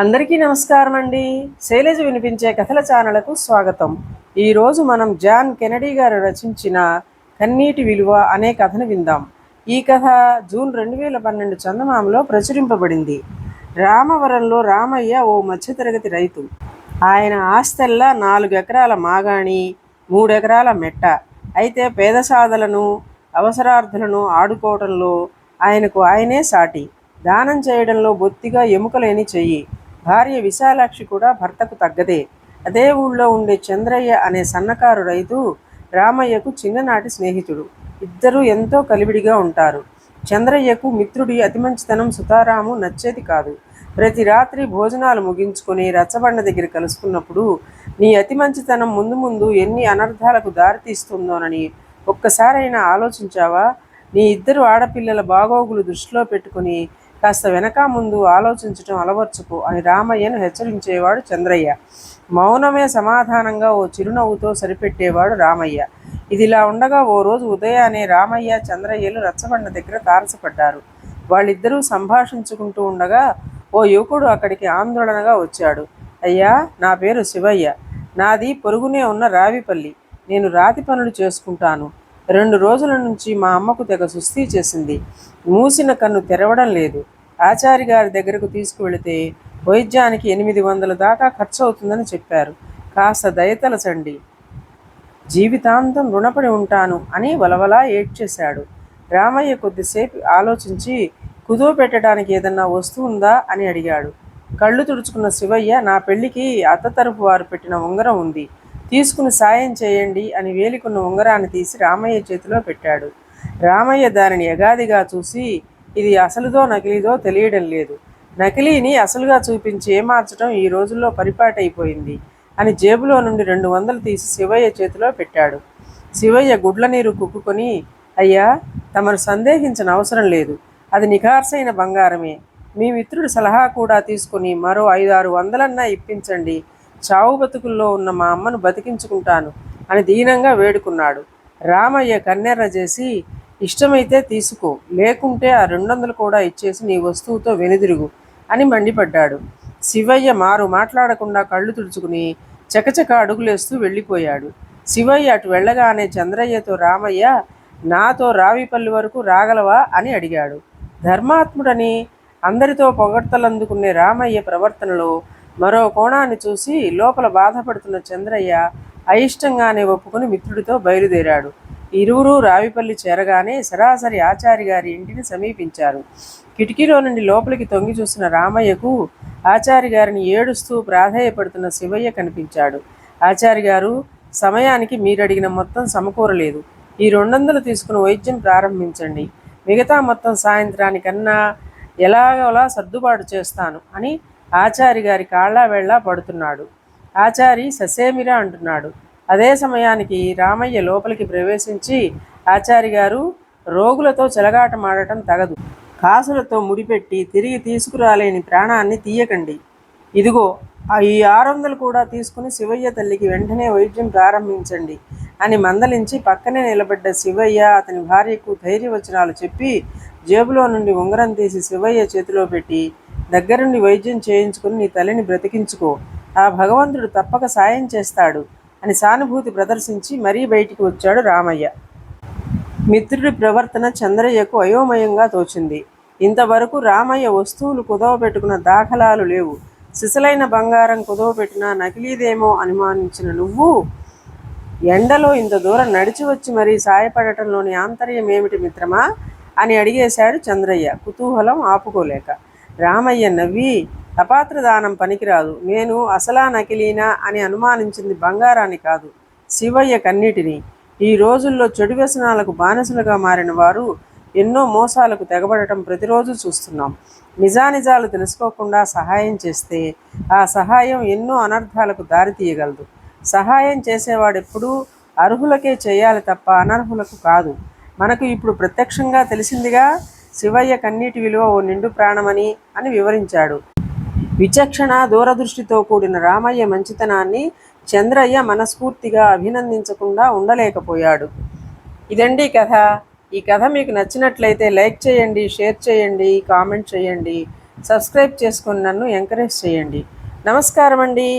అందరికీ నమస్కారం అండి. శైలజ వినిపించే కథల ఛానళ్ళకు స్వాగతం. ఈరోజు మనం జాన్ కెనడీ గారు రచించిన కన్నీటి విలువ అనే కథను విందాం. ఈ కథ జూన్ రెండు వేల పన్నెండు చందమామలో ప్రచురింపబడింది. రామవరంలో రామయ్య ఓ మధ్యతరగతి రైతు. ఆయన ఆస్తల్లా నాలుగు ఎకరాల మాగాణి మూడెకరాల మెట్ట. అయితే పేద సాధలను అవసరార్థులను ఆడుకోవడంలో ఆయనకు ఆయనే సాటి. దానం చేయడంలో బొత్తిగా ఎముకలేని చెయ్యి. భార్య విశాలాక్షి కూడా భర్తకు తగ్గదే. అదే ఊళ్ళో ఉండే చంద్రయ్య అనే సన్నకారు రైతు రామయ్యకు చిన్ననాటి స్నేహితుడు. ఇద్దరూ ఎంతో కలివిడిగా ఉంటారు. చంద్రయ్యకు మిత్రుడి అతి మంచితనం సుతారాము నచ్చేది కాదు. ప్రతి రాత్రి భోజనాలు ముగించుకొని రచ్చబండ దగ్గర కలుసుకున్నప్పుడు నీ అతి మంచితనం ముందు ముందు ఎన్ని అనర్థాలకు దారితీస్తుందోనని ఒక్కసారైనా ఆలోచించావా? నీ ఇద్దరు ఆడపిల్లల బాగోగులు దృష్టిలో పెట్టుకుని కాస్త వెనక ముందు ఆలోచించటం అలవర్చుకో అని రామయ్యను హెచ్చరించేవాడు చంద్రయ్య. మౌనమే సమాధానంగా ఓ చిరునవ్వుతో సరిపెట్టేవాడు రామయ్య. ఇదిలా ఉండగా ఓ రోజు ఉదయాన్నే రామయ్య చంద్రయ్యలు రచ్చబండ దగ్గర తారసపడ్డారు. వాళ్ళిద్దరూ సంభాషించుకుంటూ ఉండగా ఓ యువకుడు అక్కడికి ఆందోళనగా వచ్చాడు. అయ్యా నా పేరు శివయ్య. నాది పొరుగునే ఉన్న రావిపల్లి. నేను రాతి పనులు చేసుకుంటాను. రెండు రోజుల నుంచి మా అమ్మకు తెగ సుస్థి చేసింది. మూసిన కన్ను తెరవడం లేదు. ఆచారి గారి దగ్గరకు తీసుకువెళితే వైద్యానికి ఎనిమిది వందల దాకా ఖర్చు అవుతుందని చెప్పారు. కాస్త దయతలచండి జీవితాంతం రుణపడి ఉంటాను అని వలవలా ఏడ్చేశాడు. రామయ్య కొద్దిసేపు ఆలోచించి కుదువ పెట్టడానికి ఏదన్నా వస్తుందా ఉందా అని అడిగాడు. కళ్ళు తుడుచుకున్న శివయ్య నా పెళ్ళికి అత్త తరపు వారు పెట్టిన ఉంగరం ఉంది. తీసుకుని సాయం చేయండి అని వేలికున్న ఉంగరాన్ని తీసి రామయ్య చేతిలో పెట్టాడు. రామయ్య దానిని యగాదిగా చూసి ఇది అసలుదో నకిలీదో తెలియడం లేదు. నకిలీని అసలుగా చూపించి ఏమార్చడం ఈ రోజుల్లో పరిపాటైపోయింది అని జేబులో నుండి రెండు వందలు తీసి శివయ్య చేతిలో పెట్టాడు. శివయ్య గుడ్ల నీరు కుక్కుకొని అయ్యా తమను సందేహించిన అవసరం లేదు. అది నిఖార్సైన బంగారమే. మీ మిత్రుడి సలహా కూడా తీసుకుని మరో ఐదు ఆరు వందలన్నా ఇప్పించండి. చావు బతుకుల్లో ఉన్న మా అమ్మను బతికించుకుంటాను అని దీనంగా వేడుకున్నాడు. రామయ్య కన్నెర్ర చేసి ఇష్టమైతే తీసుకో లేకుంటే ఆ రెండు వందలు కూడా ఇచ్చేసి నీ వస్తువుతో వెనుదిరుగు అని మండిపడ్డాడు. శివయ్య మారు మాట్లాడకుండా కళ్ళు తుడుచుకుని చకచక అడుగులేస్తూ వెళ్ళిపోయాడు. శివయ్య అటు వెళ్ళగానే చంద్రయ్యతో రామయ్య నాతో రావిపల్లి వరకు రాగలవా? అని అడిగాడు. ధర్మాత్ముడని అందరితో పొగడ్తలందుకునే రామయ్య ప్రవర్తనలో మరో కోణాన్ని చూసి లోపల బాధపడుతున్న చంద్రయ్య అయిష్టంగానే ఒప్పుకుని మిత్రుడితో బయలుదేరాడు. ఇరువురు రావిపల్లి చేరగానే సరాసరి ఆచారి గారి ఇంటిని సమీపించారు. కిటికీలో నుండి లోపలికి తొంగి చూసిన రామయ్యకు ఆచారి గారిని ఏడుస్తూ ప్రాధేయపడుతున్న శివయ్య కనిపించాడు. ఆచారి గారు సమయానికి మీరు అడిగిన మొత్తం సమకూరలేదు. ఈ రెండు వందలు తీసుకుని వైద్యం ప్రారంభించండి. మిగతా మొత్తం సాయంత్రానికన్నా ఎలాగోలా సర్దుబాటు చేస్తాను అని ఆచారి గారి కాళ్ళ వెళ్ళ పడుతున్నాడు. ఆచారి ససేమిరా అంటున్నాడు. అదే సమయానికి రామయ్య లోపలికి ప్రవేశించి ఆచారి గారు రోగులతో చెలగాటమాడటం తగదు. కాసులతో ముడిపెట్టి తిరిగి తీసుకురాలేని ప్రాణాన్ని తీయకండి. ఇదిగో ఈ ఆరు వందలు కూడా తీసుకుని శివయ్య తల్లికి వెంటనే వైద్యం ప్రారంభించండి అని మందలించి పక్కనే నిలబడ్డ శివయ్య అతని భార్యకు ధైర్యవచనాలు చెప్పి జేబులో నుండి ఉంగరం తీసి శివయ్య చేతిలో పెట్టి దగ్గరుండి వైద్యం చేయించుకుని నీ తల్లిని బ్రతికించుకో. ఆ భగవంతుడు తప్పక సాయం చేస్తాడు. అని సానుభూతి ప్రదర్శించి మరీ బయటికి వచ్చాడు రామయ్య. మిత్రుడి ప్రవర్తన చంద్రయ్యకు అయోమయంగా తోచింది. ఇంతవరకు రామయ్య వస్తువులు కుదవబెట్టుకున్న దాఖలాలు లేవు. సిసలైన బంగారం కుదవబెట్టినా నకిలీదేమో అనుమానించిన నువ్వు? ఎండలో ఇంత దూరం నడిచి వచ్చి మరీ సాయపడటంలోని ఆంతర్యం ఏమిటి మిత్రమా? అని అడిగేశాడు చంద్రయ్య. కుతూహలం ఆపుకోలేక. రామయ్య నవ్వి అపాత్ర దానం పనికిరాదు. నేను అసలా నకిలీనా అని అనుమానించింది బంగారాన్ని కాదు శివయ్య కన్నీటిని. ఈ రోజుల్లో చెడు వ్యసనాలకు బానిసలుగా మారిన వారు ఎన్నో మోసాలకు తెగబడటం ప్రతిరోజు చూస్తున్నాం. నిజానిజాలు తెలుసుకోకుండా సహాయం చేస్తే ఆ సహాయం ఎన్నో అనర్థాలకు దారితీయగలదు సహాయం చేసేవాడెప్పుడూ అర్హులకే చేయాలి తప్ప అనర్హులకు కాదు. మనకు ఇప్పుడు ప్రత్యక్షంగా తెలిసిందిగా శివయ్య కన్నీటి విలువ ఓ నిండు ప్రాణమని అని వివరించాడు. విచక్షణ దూరదృష్టితో కూడిన రామయ్య మంచితనాన్ని చంద్రయ్య మనస్ఫూర్తిగా అభినందించకుండా ఉండలేకపోయాడు. ఇదండి కథ. ఈ కథ మీకు నచ్చినట్లయితే లైక్ చేయండి షేర్ చేయండి కామెంట్ చేయండి సబ్స్క్రైబ్ చేసుకుని నన్ను ఎంకరేజ్ చేయండి. నమస్కారం అండి